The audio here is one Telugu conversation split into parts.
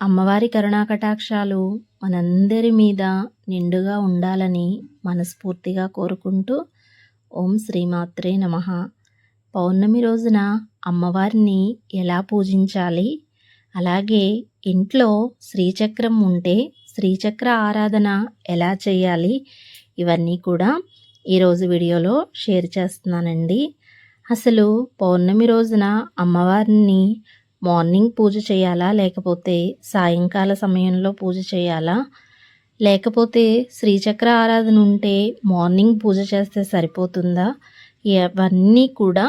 అమ్మవారి కరుణాకటాక్షాలు మనందరి మీద నిండుగా ఉండాలని మనస్ఫూర్తిగా కోరుకుంటూ ఓం శ్రీమాత్రే నమ. పౌర్ణమి రోజున అమ్మవారిని ఎలా పూజించాలి? అలాగే ఇంట్లో శ్రీచక్రం ఉంటే శ్రీచక్ర ఆరాధన ఎలా చేయాలి? ఇవన్నీ కూడా ఈరోజు వీడియోలో షేర్ చేస్తున్నానండి. అసలు పౌర్ణమి రోజున అమ్మవారిని మార్నింగ్ పూజ చేయాలా? లేకపోతే సాయంకాల సమయంలో పూజ చేయాలా? లేకపోతే శ్రీచక్ర ఆరాధన ఉంటే మార్నింగ్ పూజ చేస్తే సరిపోతుందా? ఇవన్నీ కూడా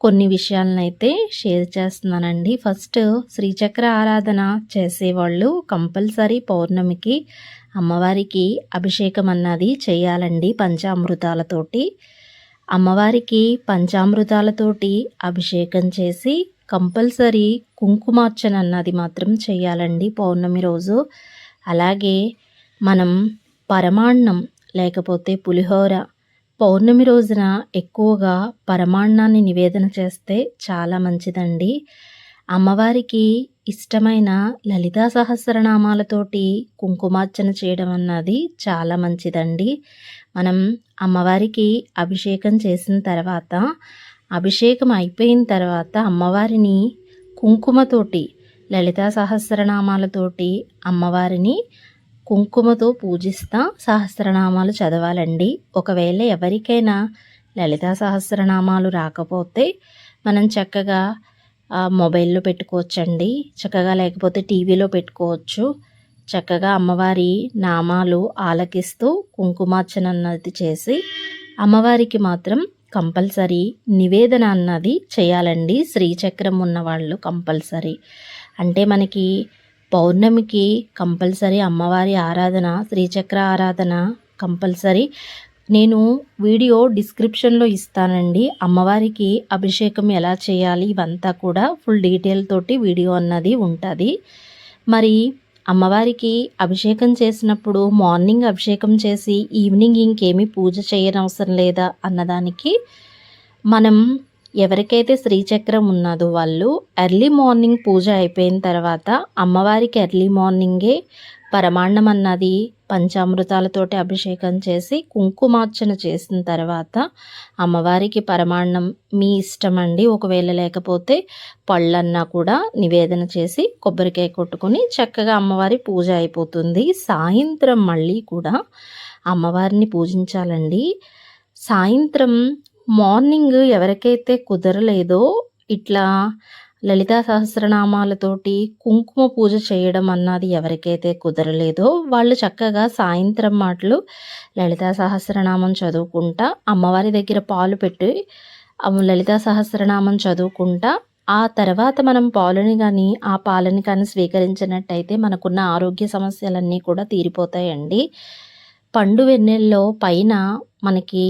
కొన్ని విషయాలనైతే షేర్ చేస్తున్నానండి. ఫస్ట్ శ్రీచక్ర ఆరాధన చేసేవాళ్ళు కంపల్సరీ పౌర్ణమికి అమ్మవారికి అభిషేకం అన్నది చేయాలండి పంచామృతాలతోటి. అమ్మవారికి పంచామృతాలతోటి అభిషేకం చేసి కంపల్సరీ కుంకుమార్చన అన్నది మాత్రం చేయాలండి పౌర్ణమి రోజు. అలాగే మనం పరమాన్నం లేకపోతే పులిహోర పౌర్ణమి రోజున ఎక్కువగా పరమాన్నాన్ని నివేదన చేస్తే చాలా మంచిదండి. అమ్మవారికి ఇష్టమైన లలితా సహస్రనామాలతోటి కుంకుమార్చన చేయడం అన్నది చాలా మంచిదండి. మనం అమ్మవారికి అభిషేకం చేసిన తర్వాత అభిషేకం అయిపోయిన తర్వాత అమ్మవారిని కుంకుమతోటి లలితా సహస్రనామాలతోటి అమ్మవారిని కుంకుమతో పూజిస్తా సహస్రనామాలు చదవాలండి. ఒకవేళ ఎవరికైనా లలితా సహస్రనామాలు రాకపోతే మనం చక్కగా మొబైల్లో పెట్టుకోవచ్చండి. చక్కగా లేకపోతే టీవీలో పెట్టుకోవచ్చు. చక్కగా అమ్మవారి నామాలు ఆలకిస్తూ కుంకుమార్చన అన్నది చేసి అమ్మవారికి మాత్రం కంపల్సరీ నివేదన అన్నది చేయాలండి. శ్రీచక్రం ఉన్నవాళ్ళు కంపల్సరీ. అంటే మనకి పౌర్ణమికి కంపల్సరీ అమ్మవారి ఆరాధన శ్రీచక్ర ఆరాధన కంపల్సరీ. నేను వీడియో డిస్క్రిప్షన్లో ఇస్తానండి. అమ్మవారికి అభిషేకం ఎలా చేయాలి ఇవంతా కూడా ఫుల్ డీటెయిల్ తోటి వీడియో అన్నది ఉంటుంది. మరి అమ్మవారికి అభిషేకం చేసినప్పుడు మార్నింగ్ అభిషేకం చేసి ఈవినింగ్ ఇంకేమీ పూజ చేయనవసరం లేదా అన్నదానికి మనం ఎవరికైతే శ్రీచక్రం ఉన్నదో వాళ్ళు ఎర్లీ మార్నింగ్ పూజ అయిపోయిన తర్వాత అమ్మవారికి ఎర్లీ మార్నింగే పరమాన్నం అన్నది పంచామృతాలతోటి అభిషేకం చేసి కుంకుమార్చన చేసిన తర్వాత అమ్మవారికి పరమాన్నం మీ ఇష్టం అండి ఒకవేళ లేకపోతే పళ్ళన్నా కూడా నివేదన చేసి కొబ్బరికాయ కొట్టుకుని చక్కగా అమ్మవారి పూజ అయిపోతుంది. సాయంత్రం మళ్ళీ కూడా అమ్మవారిని పూజించాలండి. సాయంత్రం మార్నింగ్ ఎవరికైతే కుదరలేదో ఇట్లా లలితా సహస్రనామాలతోటి కుంకుమ పూజ చేయడం అన్నది ఎవరికైతే కుదరలేదో వాళ్ళు చక్కగా సాయంత్రం మాటలు లలితా సహస్రనామం చదువుకుంటా అమ్మవారి దగ్గర పాలు పెట్టి లలితా సహస్రనామం చదువుకుంటా. ఆ తర్వాత మనం పాలని కానీ ఆ పాలని కానీ స్వీకరించినట్టయితే మనకున్న ఆరోగ్య సమస్యలన్నీ కూడా తీరిపోతాయండి. పండు వెన్నెల్లో పైన మనకి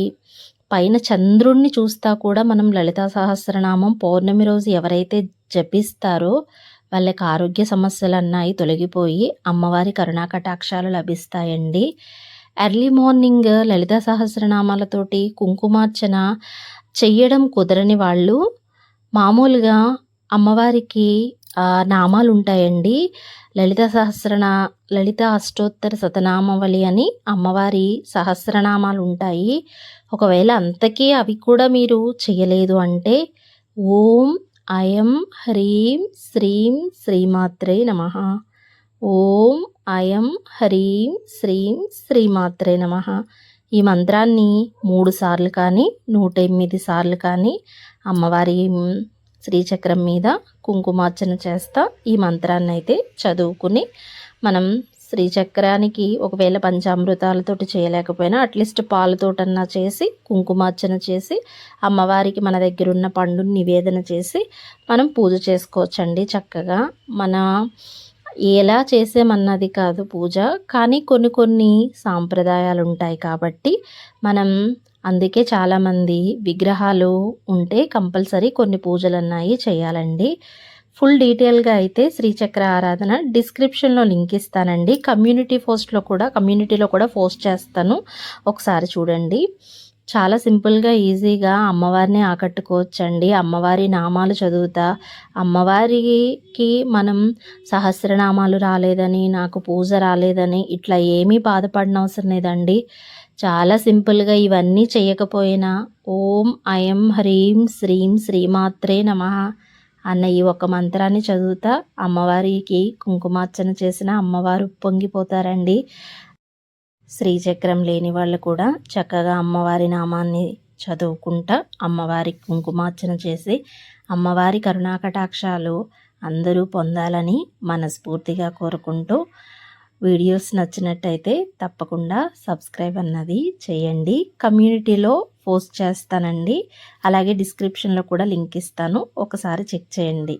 పైన చంద్రుణ్ణి చూస్తా కూడా మనం లలితా సహస్రనామం పౌర్ణమి రోజు ఎవరైతే జపిస్తారో వాళ్ళకి ఆరోగ్య సమస్యలు అన్నాయి తొలగిపోయి అమ్మవారి కరుణా కటాక్షాలు లభిస్తాయండి. ఎర్లీ మార్నింగ్ లలిత సహస్రనామాలతోటి కుంకుమార్చన చెయ్యడం కుదరని వాళ్ళు మామూలుగా అమ్మవారికి నామాలు ఉంటాయండి లలిత సహస్రనా లలిత అష్టోత్తర శతనామవళి అని అమ్మవారి సహస్రనామాలు ఉంటాయి ఒకవేళ అంతకీ అవి కూడా మీరు చేయలేదు అంటే ఓం అయం హ్రీం శ్రీం శ్రీమాత్రే నమ. ఓం అయం హ్రీం శ్రీం శ్రీమాత్రే నమ. ఈ మంత్రాన్ని మూడు సార్లు కానీ నూట ఎనిమిది సార్లు కానీ అమ్మవారి శ్రీచక్రం మీద కుంకుమార్చన చేస్తా ఈ మంత్రాన్ని అయితే చదువుకుని మనం శ్రీచక్రానికి ఒకవేళ పంచామృతాలతోటి చేయలేకపోయినా అట్లీస్ట్ పాలతోటన్నా చేసి కుంకుమార్చన చేసి అమ్మవారికి మన దగ్గర ఉన్న పండుని నివేదన చేసి మనం పూజ చేసుకోవచ్చండి చక్కగా. మన ఎలా చేసేమన్నది కాదు పూజ కానీ కొన్ని కొన్ని సాంప్రదాయాలు ఉంటాయి కాబట్టి మనం అందుకే చాలామంది విగ్రహాలు ఉంటే కంపల్సరీ కొన్ని పూజలు అన్నాయి చేయాలండి. ఫుల్ డీటెయిల్గా అయితే శ్రీచక్ర ఆరాధన డిస్క్రిప్షన్లో లింక్ ఇస్తానండి. కమ్యూనిటీ పోస్ట్లో కూడా కమ్యూనిటీలో కూడా పోస్ట్ చేస్తాను. ఒకసారి చూడండి. చాలా సింపుల్గా ఈజీగా అమ్మవారిని ఆకట్టుకోవచ్చండి. అమ్మవారి నామాలు చదువుతా అమ్మవారికి మనం సహస్రనామాలు రాలేదని నాకు పూజ రాలేదని ఇట్లా ఏమీ బాధపడిన అవసరం లేదండి. చాలా సింపుల్గా ఇవన్నీ చేయకపోయినా ఓం అయం హ్రీం శ్రీం శ్రీమాత్రే నమ. అన్న ఈ ఒక మంత్రాన్ని చదువుతా అమ్మవారికి కుంకుమార్చన చేసిన అమ్మవారు పొంగిపోతారండి. శ్రీచక్రం లేని వాళ్ళు కూడా చక్కగా అమ్మవారి నామాన్ని చదువుకుంటా అమ్మవారి కుంకుమార్చన చేసి అమ్మవారి కరుణాకటాక్షాలు అందరూ పొందాలని మనస్ఫూర్తిగా కోరుకుంటూ వీడియోస్ నచ్చినట్టయితే తప్పకుండా సబ్స్క్రైబ్ అన్నది చేయండి. కమ్యూనిటీలో పోస్ట్ చేస్తానండి. అలాగే డిస్క్రిప్షన్లో కూడా లింక్ ఇస్తాను. ఒకసారి చెక్ చేయండి.